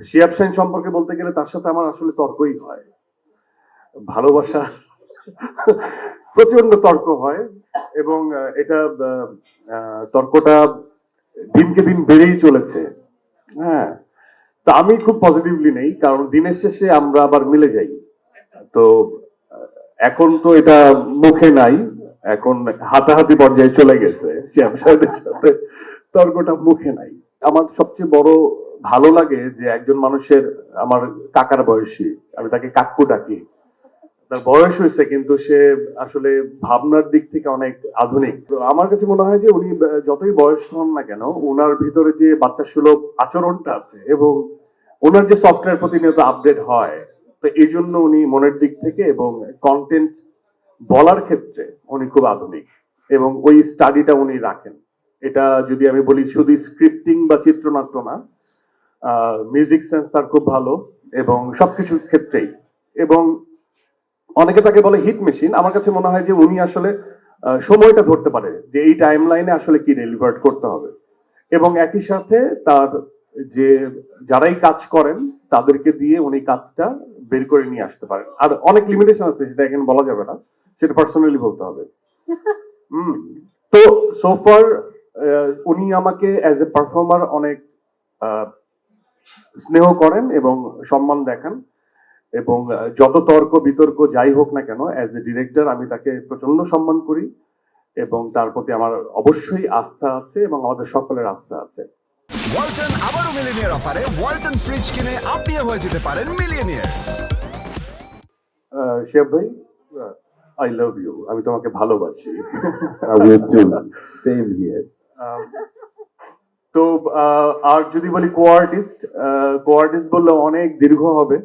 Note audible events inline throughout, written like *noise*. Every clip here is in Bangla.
শিয়াব শাইন সম্পর্কে বলতে গেলে তার সাথে আমার আসলে তর্কই হয়। ভালোবাসা প্রচণ্ড তর্ক হয় এবং এটা তর্কটা দিনকে দিন বেড়েই চলেছে। হ্যাঁ তো আমি খুব পজিটিভলি নেই, কারণ দিনের শেষে আমরা আবার মিলে যাই। তো এখন তো এটা মুখে নাই, এখন হাতাহাতি পর্যায়ে চলে গেছে। তর্কটা মুখে নাই। আমার সবচেয়ে বড় ভালো লাগে যে একজন মানুষের, আমার কাকার বয়সী, আমি তাকে কাকু ডাকি। তার বয়স হয়েছে, কিন্তু সে আসলে ভাবনার দিক থেকে অনেক আধুনিক। তো আমার কাছে মনে হয় যে উনি যতই বয়স হন না কেন ওনার ভিতরে যে বাচ্চা সুলভ আচরণটা আছে এবং ওনার যে সফটওয়্যার প্রতিনিয়ত আপডেট হয়, তো এই জন্য উনি মনের দিক থেকে এবং কন্টেন্ট বলার ক্ষেত্রে উনি খুব আধুনিক এবং ওই স্টাডিটা উনি রাখেন। এটা যদি আমি বলি শুধু স্ক্রিপ্টিং বা চিত্রনাট্য না মিউজিক সেন্স তার খুব ভালো এবং সবকিছুর ক্ষেত্রেই। এবং অনেকে তাকে বলে হিট মেশিন আমার কাছে মনে হয় যে উনি আসলে সময়টা ধরতে পারে যে এই টাইম লাইনে আসলে কি ডেলিভার্ট করতে হবে। এবং একই সাথে তার যে যারাই কাজ করেন তাদেরকে দিয়ে উনি কাজটা বের করে নিয়ে আসতে পারেন। আর অনেক লিমিটেশন আছে সেটা এখানে বলা যাবে না। সেটা পার্সোনালি বলতে হবে। *laughs* হুম। তো সোফার উনি আমাকে অ্যাজ এ পারফর্মার অনেক আহ, স্নেহ করেন এবং সম্মান দেখান এবং যত তর্ক বিতর্ক যাই হোক না কেন অ্যাজ এ ডিরেক্টর আমি তাকে প্রচণ্ড সম্মান করি এবং তার প্রতি আমার অবশ্যই আস্থা আছে এবং আমাদের সকলের আস্থা আছে। ওয়ালটন আবারও মিলিনিয়ার অফারে ওয়ালটন ফ্রিজ কিনে আপনিও হয়ে যেতে পারেন মিলিয়নিয়ার। শিব ভাই আই লাভ ইউ আমি তোমাকে ভালোবাসি। সেম হিয়ার তো আর যদি বলি কো আর্টিস্ট কো আর্টিস্ট বললে অনেক দীর্ঘ হবে।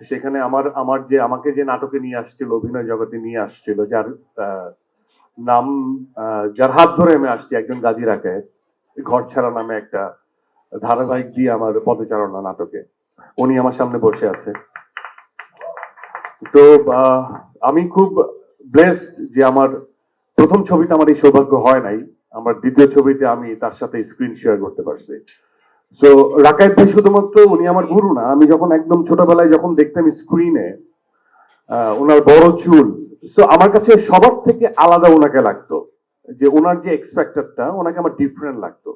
সেখানে আমার আমার যে, আমাকে যে নাটকে নিয়ে আসছিল, অভিনয় জগতে নিয়ে আসছিল, যার নাম যার হাত ধরে আমি আসছি, একজন গাজী রাখে ঘর ছাড়া নামে একটা ধারাবাহিক দিয়ে আমার পদচারণা নাটকে। উনি আমার সামনে বসে আছে। তো আমি খুব ব্লেসড যে আমার প্রথম ছবিতে আমার এই সৌভাগ্য হয় নাই। আমার দ্বিতীয় ছবিতে আমি তার সাথে স্ক্রিন শেয়ার করতে পারছি। তো রাকায়েত ভাই শুধুমাত্র উনি আমার গুরু না, আমি যখন একদম ছোটবেলায় যখন দেখতাম স্ক্রিনে ওনার বড় চুল তো আমার কাছে সবার থেকে আলাদা ওনাকে লাগতো। যে ওনার যে এক্সপেক্টারটা ওনাকে আমার ডিফারেন্ট লাগতো।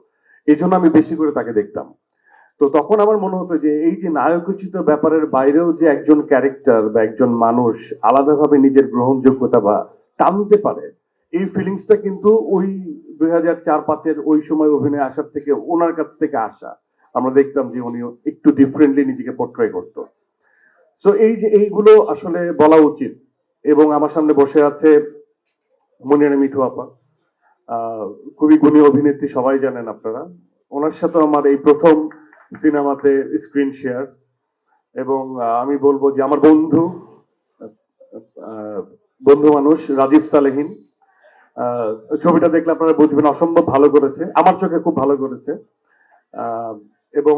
এই জন্য আমি বেশি করে তাকে দেখতাম। তো তখন আমার মনে হতো যে, এই যে নায়কোচিত ব্যাপারের বাইরেও যে একজন ক্যারেক্টার বা একজন মানুষ আলাদাভাবে নিজের গ্রহণযোগ্যতা বা টানতে পারে, এই ফিলিংসটা কিন্তু ওই দুই হাজার চার পাঁচের ওই সময় অভিনয় আসার থেকে ওনার কাছ থেকে আসা, আমরা দেখতাম যে উনি একটু ডিফারেন্টলি নিজেকে পোর্ট্রে করতো। তো এই যে এইগুলো আসলে বলা উচিত। এবং আমার সামনে বসে আছে মনিয়ানা মিঠু আপা। খুবই গুণী অভিনেত্রী, সবাই জানেন আপনারা। ওনার সাথে আমার এই প্রথম সিনেমাতে স্ক্রিন শেয়ার এবং আমি বলব যে আমার বন্ধু বন্ধু মানুষ, রাজীব সালেহিন। ছবিটা দেখলে আপনারা বুঝবেন অসম্ভব ভালো করেছে, আমার চোখে খুব ভালো করেছে। এবং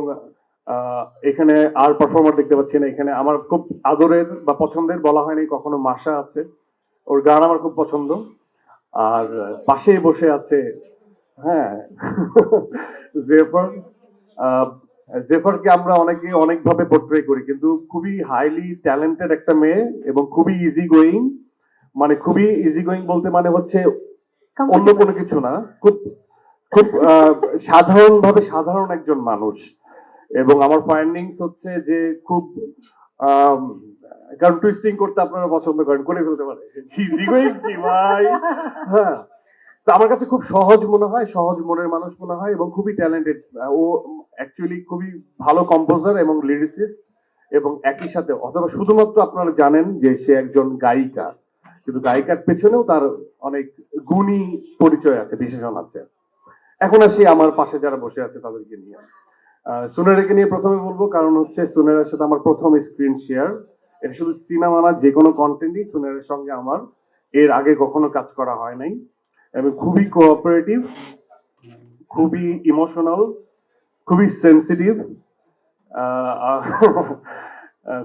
এখানে আর পারফর্মার দেখতে পাচ্ছি না, এখানে আমার খুব আদরের বা পছন্দের বলা হয়নি, কখনো মাসা আছে, ওর গান আমার খুব পছন্দ। আর পাশে বসে আছে হ্যাঁ *laughs* জেফার জেফারকে আমরা অনেকে অনেকভাবে পোর্ট্রে করি, কিন্তু খুবই হাইলি ট্যালেন্টেড একটা মেয়ে এবং খুবই ইজি গোয়িং মানে খুবই ইজি গোয়িং বলতে মানে হচ্ছে অন্য কোনো কিছু না। খুব খুব সাধারণ ভাবে সাধারণ একজন মানুষ। এবং আমার ফাইন্ডিংস হচ্ছে যে খুব কারণ টুইস্টিং করতে আপনারা পছন্দ করেন, করে ফেলতে পারে। ইজি গোয়িং কি ভাই? হ্যাঁ। তো আমার কাছে খুব সহজ মনে হয়, সহজ মনের মানুষ মনে হয় এবং খুবই ট্যালেন্টেড ও অ্যাকচুয়ালি খুবই ভালো কম্পোজার এবং লিরিসিস্ট এবং একই সাথে, অথবা শুধুমাত্র আপনারা জানেন যে সে একজন গায়িকা। কিন্তু গায়িকার পেছনেও তার অনেক গুণী পরিচয় আছে, বিশেষণ আছে। এখন আসি আমার পাশে যারা বসে আছে তাদেরকে নিয়ে। সুনেরাকে নিয়ে প্রথমে বলব, কারণ হচ্ছে সুনেরার সাথে আমার প্রথম স্ক্রিন শেয়ার এটা শুধু সিনেমা না, যে কোনো কন্টেন্টই সুনেরের সঙ্গে আমার। এর আগে কখনো কাজ করা হয় নাই। এবং খুবই কোঅপারেটিভ খুবই ইমোশনাল খুবই সেন্সিটিভ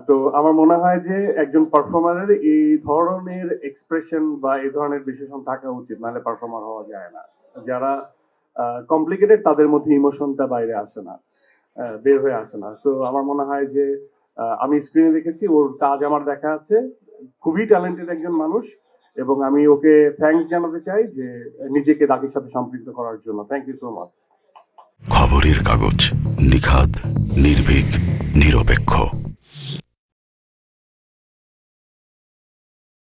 তো আমার মনে হয় যে একজন পারফর্মারের এই ধরনের এক্সপ্রেশন বা এই ধরনের বিশেষণ থাকা উচিত, নাহলে পারফর্মার হওয়া যায় না। যারা কমপ্লিকেটেড তাদের মধ্যে ইমোশনটা বাইরে আসে না বের হয়ে আসে না। তো আমার মনে হয় যে আমি স্ক্রিনে দেখেছি, ওর কাজ আমার দেখা আছে। খুবই ট্যালেন্টেড একজন মানুষ এবং আমি ওকে থ্যাঙ্কস জানাতে চাই যে নিজেকে ডাকের সাথে সম্পৃক্ত করার জন্য। থ্যাংক ইউ সো মাচ খবরের কাগজ নিখাদ, নির্ভীক, নিরপেক্ষ।